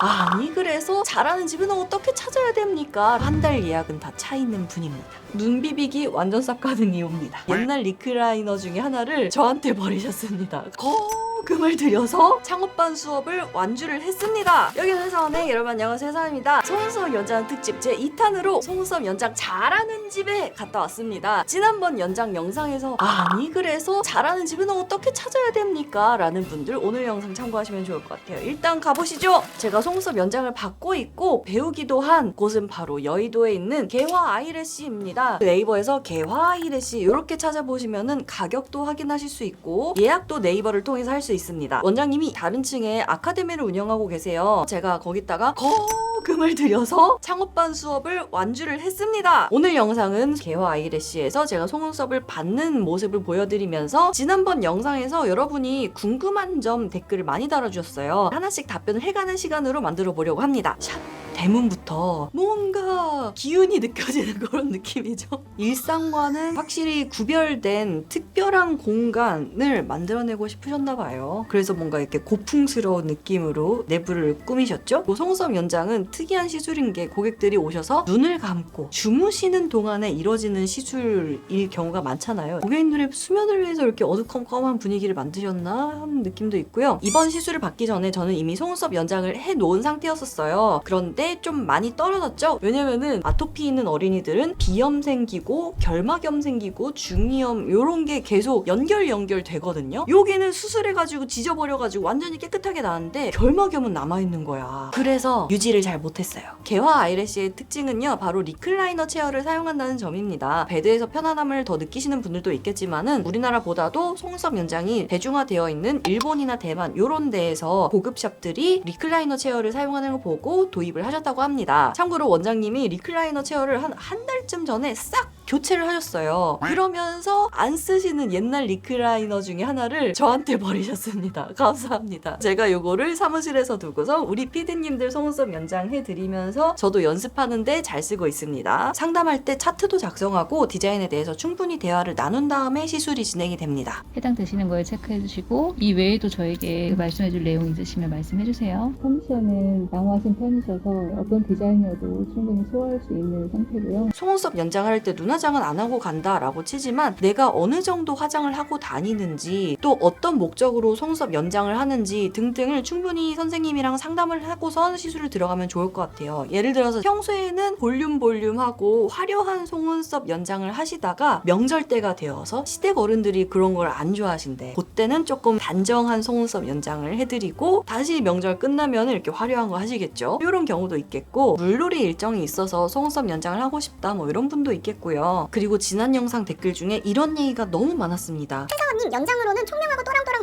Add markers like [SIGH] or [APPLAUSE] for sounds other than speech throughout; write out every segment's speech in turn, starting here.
아니 그래서 잘하는 집은 어떻게 찾아야 됩니까? 한 달 예약은 다 차 있는 분입니다. 눈 비비기 완전 싹 가는 이유입니다. 옛날 리크라이너 중에 하나를 저한테 [LAUGHS] 버리셨습니다. 거 금을 들여서 창업반 수업을 완주를 했습니다. 여기는 회사원의 여러분 안녕하세요 회사입니다. 송수업 연장 특집 제 2탄으로 송수업 연장 잘하는 집에 갔다 왔습니다. 지난번 연장 영상에서 아니 그래서 잘하는 집은 어떻게 찾아야 됩니까? 라는 분들 오늘 영상 참고하시면 좋을 것 같아요. 일단 가보시죠. 제가 송수업 연장을 받고 있고 배우기도 한 곳은 바로 여의도에 있는 개화 아이래쉬입니다. 네이버에서 개화 아이래쉬 이렇게 찾아보시면은 가격도 확인하실 수 있고 예약도 네이버를 통해서 할 수 있 습니다. 원장님이 다른 층에 아카데미를 운영하고 계세요. 제가 거기다가 거금을 들여서 창업반 수업을 완주를 했습니다. 오늘 영상은 개화 아이래쉬에서 제가 수업을 받는 모습을 보여드리면서 지난번 영상에서 여러분이 궁금한 점 댓글을 많이 달아주셨어요. 하나씩 답변을 해가는 시간으로 만들어 보려고 합니다. 샵 대문부터 뭔가 기운이 느껴지는 [LAUGHS] 그런 느낌이죠. 일상과는 확실히 구별된 특별한 공간을 만들어내고 싶으셨나 봐요. 그래서 뭔가 이렇게 고풍스러운 느낌으로 내부를 꾸미셨죠? 송수업 연장은 특이한 시술인 게 고객들이 오셔서 눈을 감고 주무시는 동안에 이뤄지는 시술일 경우가 많잖아요. 고객님들의 수면을 위해서 이렇게 어두컴컴한 분위기를 만드셨나 하는 느낌도 있고요. 이번 시술을 받기 전에 저는 이미 송수업 연장을 해 놓은 상태였었어요. 그런데 좀 많이 떨어졌죠? 왜냐면은 아토피 있는 어린이들은 비염 생기고 결막염 생기고 중이염 요런 게 계속 연결 연결 되거든요. 여기는 수술해가지고 지져버려가지고 완전히 깨끗하게 나왔는데 결막염은 남아있는 거야. 그래서 유지를 잘 못했어요. 개화 아이래쉬의 특징은요, 바로 리클라이너 체어를 사용한다는 점입니다. 베드에서 편안함을 더 느끼시는 분들도 있겠지만은 우리나라보다도 속눈썹 연장이 대중화되어 있는 일본이나 대만 요런 데에서 고급 샵들이 리클라이너 체어를 사용하는 걸 보고 도입을 하셨 다고 합니다. 참고로 원장님이 리클라이너 체어를 한 한 달쯤 전에 싹 교체를 하셨어요. 그러면서 안 쓰시는 옛날 리클라이너 중에 하나를 저한테 [LAUGHS] 버리셨습니다. 감사합니다. 제가 요거를 사무실에서 두고서 우리 피디님들 속눈썹 연장해드리면서 저도 연습하는데 잘 쓰고 있습니다. 상담할 때 차트도 작성하고 디자인에 대해서 충분히 대화를 나눈 다음에 시술이 진행이 됩니다. 해당되시는 거에 체크해 주시고 이 외에도 저에게 말씀해 줄 내용 있으시면 말씀해 주세요. 컨디션은 양호하신 편이셔서 어떤 디자인이어도 충분히 소화할 수 있는 상태고요. 속눈썹 연장을 할때 눈 화장은 안 하고 간다라고 치지만 내가 어느 정도 화장을 하고 다니는지 또 어떤 목적으로 속눈썹 연장을 하는지 등등을 충분히 선생님이랑 상담을 하고선 시술을 들어가면 좋을 것 같아요. 예를 들어서 평소에는 볼륨 볼륨하고 화려한 속눈썹 연장을 하시다가 명절 때가 되어서 시댁 어른들이 그런 걸 안 좋아하신대. 그때는 조금 단정한 속눈썹 연장을 해드리고 다시 명절 끝나면 이렇게 화려한 거 하시겠죠. 이런 경우도 있겠고 물놀이 일정이 있어서 속눈썹 연장을 하고 싶다 뭐 이런 분도 있겠고요. 그리고 지난 영상 댓글 중에 이런 얘기가 너무 많았습니다. 회사원님 연장으로는 또랑또랑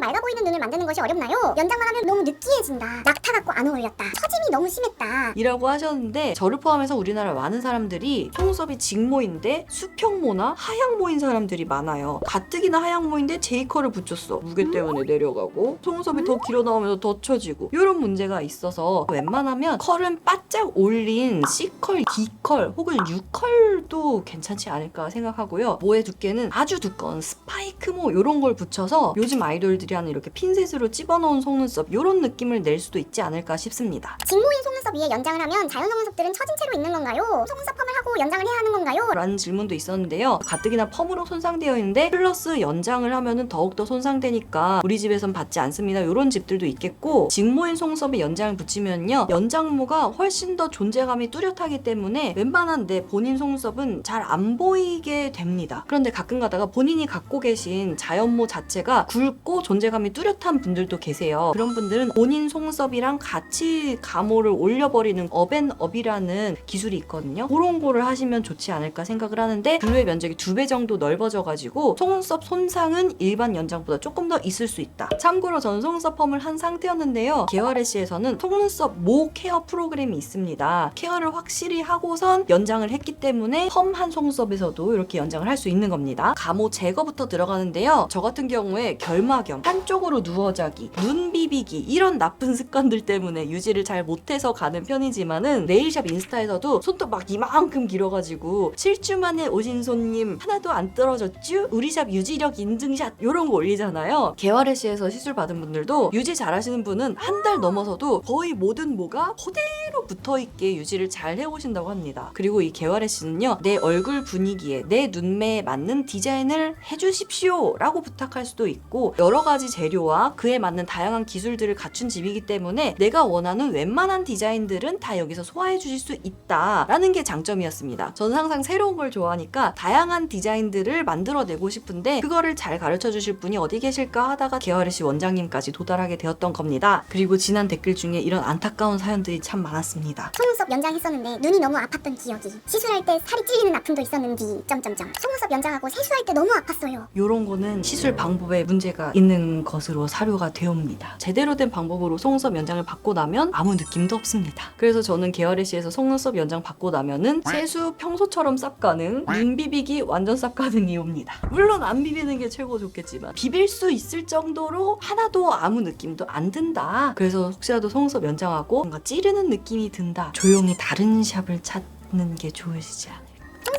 맑아 보이는 눈을 만드는 것이 어렵나요? 연장만 하면 너무 느끼해진다. 낙타 같고 안 어울렸다. 처짐이 너무 심했다. 이라고 하셨는데 저를 포함해서 우리나라 많은 사람들이 속눈썹이 직모인데 수평모나 하향모인 사람들이 많아요. 가뜩이나 하향모인데 제이컬을 붙였어. 무게 때문에 내려가고 속눈썹이 더 길어 나오면서 더 처지고 이런 문제가 있어서 웬만하면 컬은 바짝 올린 C컬, D컬 혹은 U컬도 괜찮지 않을까 생각하고요. 모의 두께는 아주 두꺼운 스파이크모 이런 걸 붙여서 요즘 아이돌들이 하는 이렇게 핀셋으로 집어넣은 속눈썹 이런 느낌을 낼 수도 있지 않을까 싶습니다. 직모인 속눈썹 위에 연장을 하면 자연 속눈썹들은 처진 채로 있는 건가요? 속눈썹 연장을 해야 하는 건가요? 라는 질문도 있었는데요. 가뜩이나 펌으로 손상되어 있는데 플러스 연장을 하면은 더욱더 손상되니까 우리 집에선 받지 않습니다. 이런 집들도 있겠고 직모인 속눈썹에 연장을 붙이면요. 연장모가 훨씬 더 존재감이 뚜렷하기 때문에 웬만한 내 본인 속눈썹은 잘 안 보이게 됩니다. 그런데 가끔 가다가 본인이 갖고 계신 자연모 자체가 굵고 존재감이 뚜렷한 분들도 계세요. 그런 분들은 본인 속눈썹이랑 같이 가모를 올려버리는 업앤업이라는 기술이 있거든요. 그런 거를 하시면 좋지 않을까 생각을 하는데 블루의 면적이 두 배 정도 넓어져가지고 속눈썹 손상은 일반 연장보다 조금 더 있을 수 있다. 참고로 저는 속눈썹 펌을 한 상태였는데요. 개화레시에서는 속눈썹 모 케어 프로그램이 있습니다. 케어를 확실히 하고선 연장을 했기 때문에 펌한 속눈썹에서도 이렇게 연장을 할 수 있는 겁니다. 가모 제거부터 들어가는데요. 저 같은 경우에 결막염, 한쪽으로 누워 자기, 눈 비비기 이런 나쁜 습관들 때문에 유지를 잘 못해서 가는 편이지만은 네일샵 인스타에서도 손톱 막 이만큼 너무 길어가지고 7주 만에 오신 손님 하나도 안 떨어졌쥬? 우리 샵 유지력 인증샷 요런 거 올리잖아요. 개화래시에서 시술 받은 분들도 유지 잘하시는 분은 한 달 넘어서도 거의 모든 모가 그대로 붙어있게 유지를 잘 해오신다고 합니다. 그리고 이 개화래시는요 내 얼굴 분위기에 내 눈매에 맞는 디자인을 해주십시오 라고 부탁할 수도 있고 여러 가지 재료와 그에 맞는 다양한 기술들을 갖춘 집이기 때문에 내가 원하는 웬만한 디자인들은 다 여기서 소화해 주실 수 있다라는 게 장점이었습니다. 저는 항상 새로운 걸 좋아하니까 다양한 디자인들을 만들어내고 싶은데 그거를 잘 가르쳐 주실 분이 어디 계실까 하다가 개화르시 원장님까지 도달하게 되었던 겁니다. 그리고 지난 댓글 중에 이런 안타까운 사연들이 참 많았습니다. 속눈썹 연장했었는데 눈이 너무 아팠던 기억이 시술할 때 살이 찔리는 아픔도 있었는지 점점점 속눈썹 연장하고 세수할 때 너무 아팠어요 요런 거는 시술 방법에 문제가 있는 것으로 사료가 되옵니다. 제대로 된 방법으로 속눈썹 연장을 받고 나면 아무 느낌도 없습니다. 그래서 저는 계열의시에서 속눈썹 연장 받고 나면은 세수 평소처럼 쌉 가능, 눈 비비기 완전 쌉 가능이옵니다. 물론 안 비비는 게 최고 좋겠지만 비빌 수 있을 정도로 하나도 아무 느낌도 안 든다. 그래서 혹시라도 속눈썹 연장하고 뭔가 찌르는 느낌이 든다. 조용히 다른 샵을 찾는 게 좋으시지 않을까.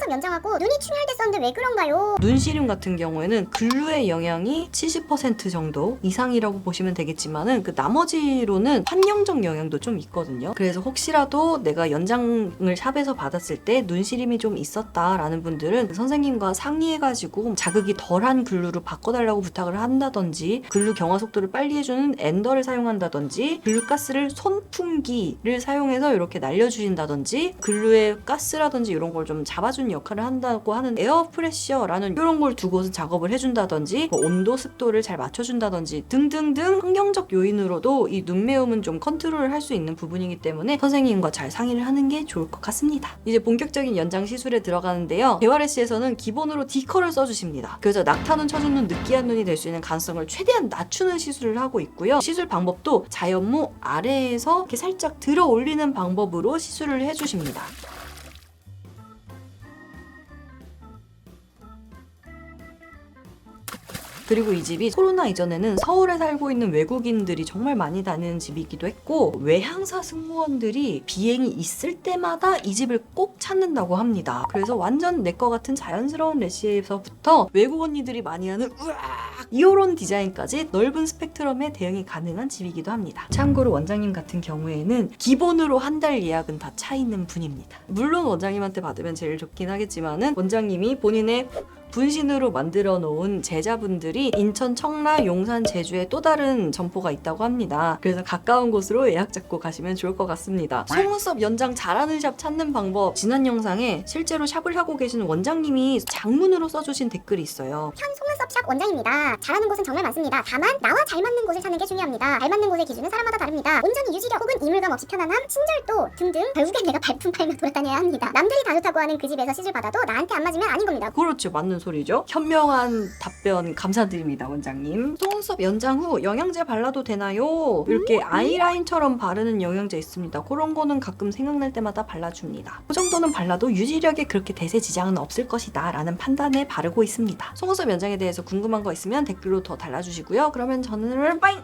속눈썹 연장하고 눈이 충혈됐었는데 왜 그런가요? 눈 시림 같은 경우에는 글루의 영향이 70% 정도 이상이라고 보시면 되겠지만은 그 나머지로는 환경적 영향도 좀 있거든요. 그래서 혹시라도 내가 연장을 샵에서 받았을 때 눈 시림이 좀 있었다라는 분들은 선생님과 상의해가지고 자극이 덜한 글루로 바꿔달라고 부탁을 한다든지 글루 경화 속도를 빨리 해주는 엔더를 사용한다든지 글루 가스를 손풍기를 사용해서 이렇게 날려주신다든지 글루의 가스라든지 이런 걸 좀 잡아주는 역할을 한다고 하는 에어 프레셔라는 이런 걸 두고서 작업을 해준다든지 뭐 온도 습도를 잘 맞춰준다든지 등등등 환경적 요인으로도 이 눈매움은 좀 컨트롤을 할 수 있는 부분이기 때문에 선생님과 잘 상의를 하는 게 좋을 것 같습니다. 이제 본격적인 연장 시술에 들어가는데요. 개화레시에서는 기본으로 D컬을 써주십니다. 그래서 낙타눈 쳐주는 느끼한 눈이 될 수 있는 가능성을 최대한 낮추는 시술을 하고 있고요. 시술 방법도 자연모 아래에서 이렇게 살짝 들어 올리는 방법으로 시술을 해주십니다. 그리고 이 집이 코로나 이전에는 서울에 살고 있는 외국인들이 정말 많이 다니는 집이기도 했고 외항사 승무원들이 비행이 있을 때마다 이 집을 꼭 찾는다고 합니다. 그래서 완전 내 거 같은 자연스러운 레시에서부터 외국 언니들이 많이 하는 우악 이런 디자인까지 넓은 스펙트럼에 대응이 가능한 집이기도 합니다. 참고로 원장님 같은 경우에는 기본으로 한 달 예약은 다 차 있는 분입니다. 물론 원장님한테 받으면 제일 좋긴 하겠지만은 원장님이 본인의 분신으로 만들어 놓은 제자분들이 인천, 청라, 용산, 제주에 또 다른 점포가 있다고 합니다. 그래서 가까운 곳으로 예약 잡고 가시면 좋을 것 같습니다. 속눈썹 연장 잘하는 샵 찾는 방법 지난 영상에 실제로 샵을 하고 계시는 원장님이 장문으로 써주신 댓글이 있어요. 현 속눈썹 샵 원장입니다 잘하는 곳은 정말 많습니다 다만 나와 잘 맞는 곳을 찾는 게 중요합니다 잘 맞는 곳의 기준은 사람마다 다릅니다 온전히 유지력 혹은 이물감 없이 편안함, 친절도 등등 결국엔 내가 발품 팔며 돌아다녀야 합니다 남들이 다 좋다고 하는 그 집에서 시술 받아도 나한테 안 맞으면 아닌 겁니다 그렇죠. 맞는 소리죠. 현명한 답변 감사드립니다, 원장님. 속눈썹 연장 후 영양제 발라도 되나요? 이렇게 아이라인처럼 바르는 영양제 있습니다. 그런 거는 가끔 생각날 때마다 발라줍니다. 그 정도는 발라도 유지력에 그렇게 대세 지장은 없을 것이다 라는 판단에 바르고 있습니다. 속눈썹 연장에 대해서 궁금한 거 있으면 댓글로 더 달아주시고요. 그러면 저는 빠잉!